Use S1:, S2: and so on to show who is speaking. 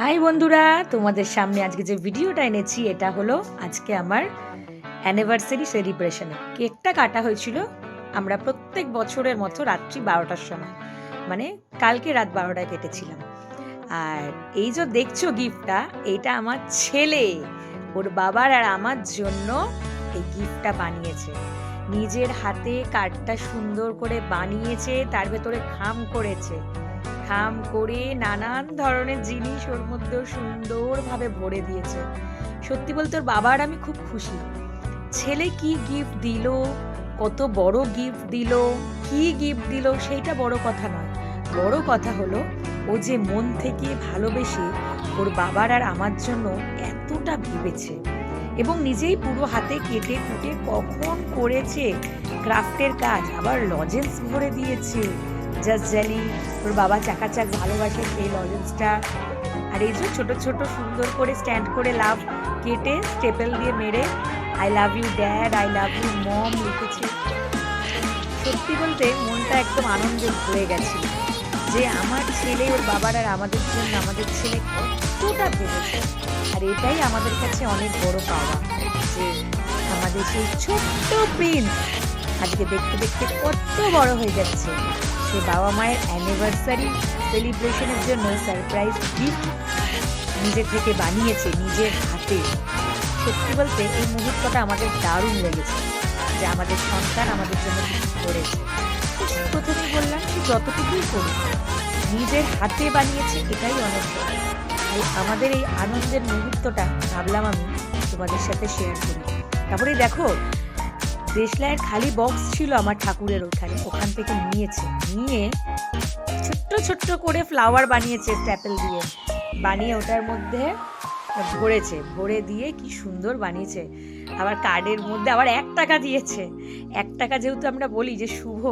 S1: High বন্ধুরা, তোমাদের সামনে আজকে যে ভিডিওটা এনেছি, এটা হলো আজকে আমার অ্যানিভার্সারি সেলিব্রেশনে কেকটা কাটা হয়েছিল আমরা প্রত্যেক বছরের মতো রাত্রি বারোটার সময়। মানে কালকে রাত বারোটায় কেটেছিলাম। আর এই যে দেখছ গিফটটা এটা আমার ছেলে, ওর বাবার আর আমার জন্য এই গিফটটা বানিয়েছে। নিজের হাতে কার্ডটা সুন্দর করে বানিয়েছে, তার ভেতরে খাম করেছে। খাম করে নানান ধরনের জিনিস ওর মধ্যে সুন্দরভাবে ভরে দিয়েছে। সত্যি বলতে ওর বাবার আমি খুব খুশি। ছেলে কি গিফট দিল? কত বড় গিফট দিল? কি গিফট দিল? সেইটা বড় কথা নয়। বড় কথা হলো, ও যে মন থেকে ভালোবেসে ওর বাবার আর আমার জন্য এতটা ভেবেছে এবং নিজেই পুরো হাতে কেটে কুটে কখন করেছে ক্রাফটের কাজ, আবার লজেন্স ভরে দিয়েছে। জাস্ট জানি ওর বাবা চাকাচাক ভালোবাসে সেই লজেন্সটা আর এই যে ছোটো ছোটো সুন্দর করে স্ট্যান্ড করে লাভ কেটে স্টেপেল দিয়ে মেরে I love you dad I love you mom লিখেছে। সত্যি বলতে মনটা একদম আনন্দে ভরে গেছে যে আমার ছেলে, ওর বাবার আর আমাদের জন্য, আমাদের ছেলে কতটা ভেবেছে। আর এটাই আমাদের কাছে অনেক বড় পাওয়া যে আমাদের সেই ছোট্ট প্রিন্স আজকে দেখতে দেখতে কত বড় হয়ে যাচ্ছে। সে বাবা মায়ের অ্যানিভার্সারি সেলিব্রেশনের জন্য সারপ্রাইজ গিফট নিজে থেকে বানিয়েছে নিজের হাতে। সত্যি বলতে এই মুহূর্তটা আমাদের দারুণ লেগেছে, যে আমাদের সন্তান আমাদের জন্য করেছে। প্রথমে বললাম সে যতটুকুই করুক, নিজের হাতে বানিয়েছে এটাই অনেক তাই আমাদের এই আনন্দের মুহূর্তটা ভাবলাম আমি তোমাদের সাথে শেয়ার করি। তারপরে দেখো দেশলাইয়ের খালি বক্স ছিল আমার ঠাকুরের ওখানে। ওখান থেকে নিয়েছে। নিয়ে ছোট্ট ছোট্ট করে ফ্লাওয়ার বানিয়েছে স্ট্যাপেল দিয়ে। বানিয়ে ওটার মধ্যে ভরেছে। ভরে দিয়ে কি সুন্দর বানিয়েছে। আবার কার্ডের মধ্যে আবার এক টাকা দিয়েছে। এক টাকা যেহেতু আমরা বলি যে শুভ